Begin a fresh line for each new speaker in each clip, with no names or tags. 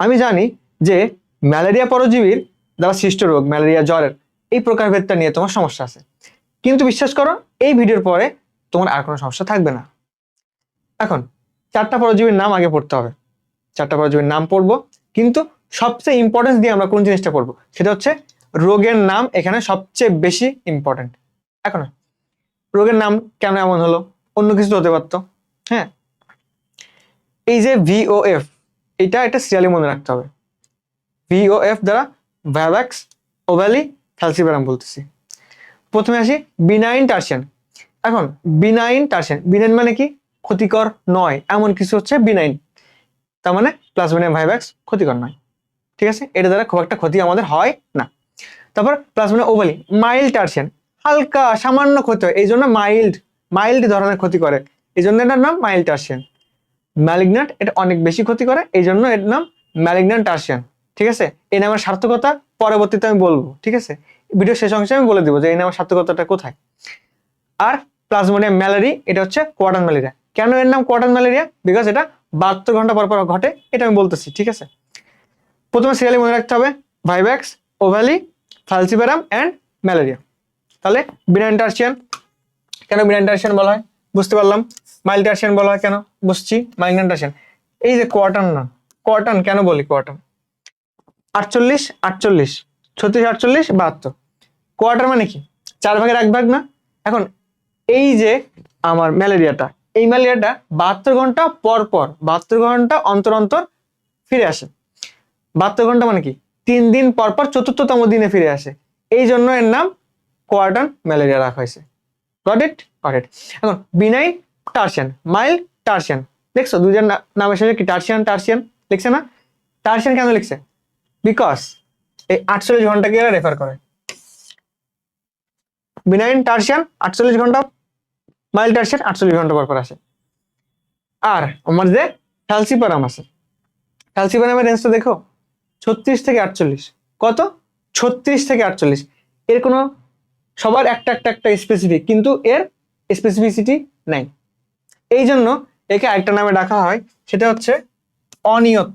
আমি জানি যে ম্যালেরিয়া পরজীবীর দ্বারা সৃষ্ট রোগ, ম্যালেরিয়া জ্বরের এই প্রকারভেদটা নিয়ে তোমার সমস্যা আছে। কিন্তু বিশ্বাস করো, এই ভিডিওর পরে তোমার আর কোনো সমস্যা থাকবে না। এখন, চারটা পরজীবীর নাম আগে পড়তে হবে। চারটা পরজীবীর নাম পড়ব, কিন্তু সবচেয়ে ইম্পর্টেন্স দিয়ে আমরা কোন জিনিসটা পড়ব? সেটা হচ্ছে রোগের নাম এখানে সবচেয়ে বেশি ইম্পর্টেন্ট এখন, রোগের নাম কেন এমন হলো? অন্য কিছু হতে পারতো হ্যাঁ? এই যে ভিওএফ এটা একটা সিরিয়ালি মনে রাখতে হবে। ভিওএফ দ্বারা ভ্যাভাক্স ওভ্যালি ফ্যালসিপারাম বলতেছি। প্রথমে আসি বিনাইন টার্সিয়ান এখন বিনাইন টার্সিয়ান বিনাইন মানে কি? ক্ষতিকর নয়, এমন কিছু হচ্ছে বিনাইন তার মানে প্লাজমোনিয়াম ভাইভ্যাক্স ক্ষতিকর নয়। ঠিক আছে? এটা দ্বারা খুব একটা ক্ষতি আমাদের হয় না। তারপর প্লাজমোনিয়াম ওভালি মাইল্ড টার্সিয়ান হালকা, সামান্য ক্ষতি হয় এই জন্য মাইল্ড মাইল্ড ধরনের ক্ষতি করে। এই জন্য এটার নাম মাইল্ড টার্সিয়ান ম্যালিগন্যান্ট এটা অনেক বেশি ক্ষতি করে এই জন্য এর নাম ম্যালিগন্যান্ট টার্সিয়ান ঠিক আছে? এই নামের সার্থকতা পরবর্তীতে আমি বলব, ঠিক আছে? ভিডিও শেষ অংশে আমি বলে দিব যে এই নামের সার্থকতাটা কোথায়। আর প্লাজমোনিয়াম ম্যালারি এটা হচ্ছে কোয়াটার ম্যালেরিয়া কেন এর নাম কোয়াটার ম্যালেরিয়া বিকজ এটা বাহাত্তর ঘণ্টা পর পর ঘটে, এটা আমি বলতেছি, ঠিক আছে? প্রথমে সিরিয়ালি মনে রাখতে হবে vivax ovale falciparum and malaria তাহলে বিনাইন টার্সিয়ান কেন বিনাইন টার্সিয়ান বলা হয়? বুঝতে পারলাম? মাইল্ড বলা হয় কেন? বুঝছি মাইগ্রেন টার্সিয়ান এই যে কোয়াটান না কোয়াটান কেন বলি কোয়াটান আটচল্লিশ আটচল্লিশ, ছত্রিশ, আটচল্লিশ, বাহাত্তর। কোয়ার্টার মানে কি? চার ভাগের এক ভাগ না? এখন এই যে আমার ম্যালেরিয়াটা, এই ম্যালেরিয়াটা বাহাত্তর ঘণ্টা পর পর, বাহাত্তর ঘণ্টা অন্তর অন্তর ফিরে আসে। বাহাত্তর ঘণ্টা মানে কি? তিন দিন পর পর চতুর্থতম দিনে ফিরে আসে। এই জন্য এর নাম কোয়ার্টান ম্যালেরিয়া রাখা হয়েছে। গট ইট ইট এখন বিনাইন টার্সিয়ান মাইল্ড টার্সিয়ান। দেখছ দুজন নাম এসেছে কি টার্সিয়ান টার্সিয়ান? লিখছে না? টার্সিয়ান কেন লিখছে? বিকজ এই আটচল্লিশ ঘন্টাকে এরা রেফার করে? বিনাইন টার্সিয়ান, আটচল্লিশ ঘণ্টা মাইল্ড টার্সিয়ান, আটচল্লিশ ঘণ্টা পর পর আসে। আর আমার যে ফ্যালসিপারাম আছে। ফ্যালসিপারামের রেঞ্জটা দেখো, ছত্রিশ থেকে আটচল্লিশ। কত? ছত্রিশ থেকে আটচল্লিশ। এর কোনো, সবার একটা একটা একটা স্পেসিফিক কিন্তু এর স্পেসিফিসিটি নাই। এই জন্য একে আরেকটা নামে ডাকা হয়, সেটা হচ্ছে অনিয়ত।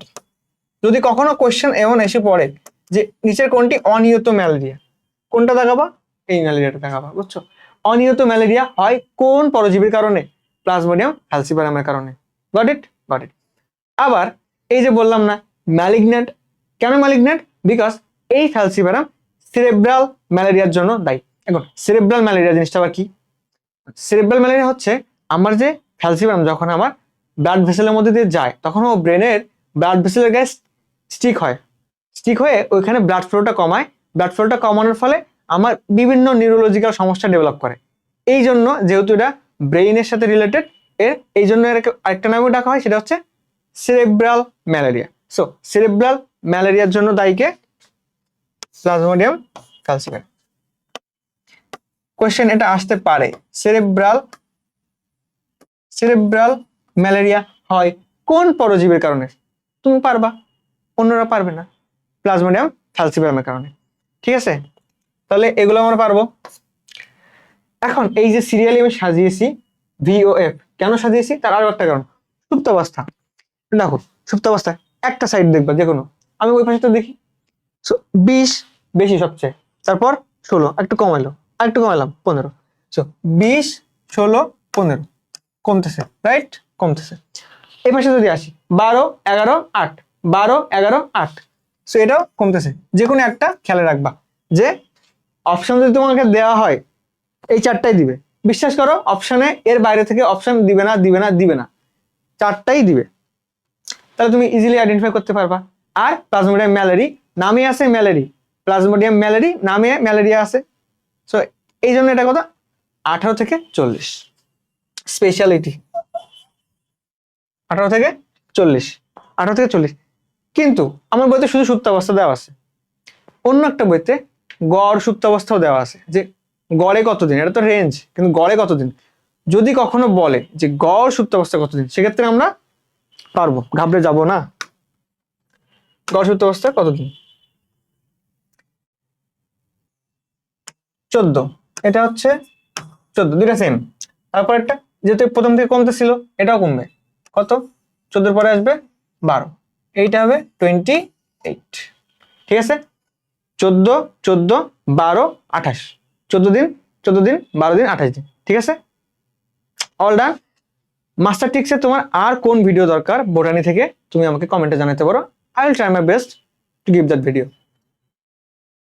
যদি কখনো কোয়েশ্চেন এমন এসে পড়ে যে নিচের কোনটি অনিয়ত ম্যালেরিয়া, কোনটা দেখাবা? এই ম্যালেরিয়াটা দেখাবা, বুঝছ? অনিয়ত ম্যালেরিয়া হয় কোন পরজীবীর কারণে? প্লাজমোডিয়াম ফ্যালসিপারামের কারণে। গট ইট গট ইট আবার এই যে বললাম না ম্যালিগন্যান্ট কেন ম্যালিগন্যান্ট বিকজ এই ফ্যালসিপারাম সেরেব্রাল ম্যালেরিয়ার জন্য দায়ী। এখন সেরেব্রাল ম্যালেরিয়া জিনিসটা আবার কি? সেরেব্রাল ম্যালেরিয়া হচ্ছে আমার যে ফ্যালসিপারাম যখন আমার ব্লাড ভেসেলের মধ্যে দিয়ে যায়, তখন ও ব্রেনের ব্লাড ভেসেলের গায়ে স্টিক হয়। স্টিক হয়ে ওইখানে ব্লাড ফ্লোটা কমায়। ব্লাড ফ্লোটা কমানোর ফলে আমার বিভিন্ন নিউরোলজিক্যাল সমস্যা ডেভেলপ করে। এই জন্য যেহেতু এটা ব্রেইনের সাথে রিলেটেড এর, এই জন্য এর আরেকটা নামে ডাকা হয়, সেটা হচ্ছে সেরেব্রাল ম্যালেরিয়া সো সেরেব্রাল ম্যালেরিয়ার জন্য দায়ীকে প্লাজমোডিয়াম ক্যালসিয়াম কোয়েশ্চেন এটা আসতে পারে। সেরেব্রাল সেরেব্রাল ম্যালেরিয়া হয় কোন পরজীবীর কারণে? তুমি পারবা, অন্যরা পারবে না। প্লাজমোডিয়াম ফ্যালসিপারামের কারণে। ঠিক আছে? তাহলে এগুলো আমরা পারব। এখন এই যে সিরিয়ালি আমি সাজিয়েছি ভিওএফ কেন সাজিয়েছি? তার আরও একটা কারণ। সুপ্তাবস্থা দেখো সুপ্তাবস্থা একটা সাইড দেখবা, যে কোনো। আমি ওই পাশে তো দেখি। বিশ বেশি সবচেয়ে। তারপর ষোলো, একটু কমাইলো। আর একটু কমাইলাম, পনেরো। সো বিশ, ষোলো, পনেরো। কমতেছে রাইট কমতেছে। এই পাশে যদি আসি, বারো, এগারো, আট। বারো, এগারো, আট। সো এটাও কমতেছে। যে কোনো একটা খেয়ালে রাখবা যে অপশন যদি তোমাকে দেওয়া হয়, এই চারটাই দিবে। বিশ্বাস করো অপশনে এর বাইরে থেকে অপশন দিবে না দিবে না দিবে না। চারটাই দিবে। তাহলে তুমি ইজিলি আইডেন্টিফাই করতে পারবা। আর প্লাজমোডিয়াম ম্যালেরি নামে আছে ম্যালেরি প্লাজমোডিয়াম ম্যালেরি নামে ম্যালেরিয়া আছে। সো এই জন্য এটা কত? আঠারো থেকে চল্লিশ। স্পেশালিটি আঠারো থেকে চল্লিশ। আঠারো থেকে চল্লিশ। কিন্তু আমার বইতে শুধু সুপ্তাবস্থা দেওয়া আছে। অন্য একটা বইতে গড় সুপ্তাবস্থাও দেওয়া আছে যে গড়ে কতদিন? এটা তো রেঞ্জ কিন্তু গড়ে কতদিন? যদি কখনো বলে যে গড় সুপ্তাবস্থা কতদিন, সেক্ষেত্রে আমরা পারব। ঘাবড়ে যাব না। গড় সুপ্তাবস্থা কতদিন? চোদ্দ। এটা হচ্ছে চোদ্দ, দুইটা সেম তারপর একটা যেহেতু প্রথম থেকে কমতে ছিল, এটাও কমবে। কত? চোদ্দোর পরে আসবে বারো। এইটা হবে টোয়েন্টি এইট ঠিক আছে? চোদ্দ চোদ্দ, বারো, আঠাশ। চোদ্দ দিন চোদ্দ দিন, বারো দিন, আঠাশ দিন। ঠিক আছে? অল ডান মাস্টার টিক্সে তোমার আর কোন ভিডিও দরকার? বোটানি থেকে তুমি আমাকে কমেন্টে জানাতে পারো। I will try my best to give that video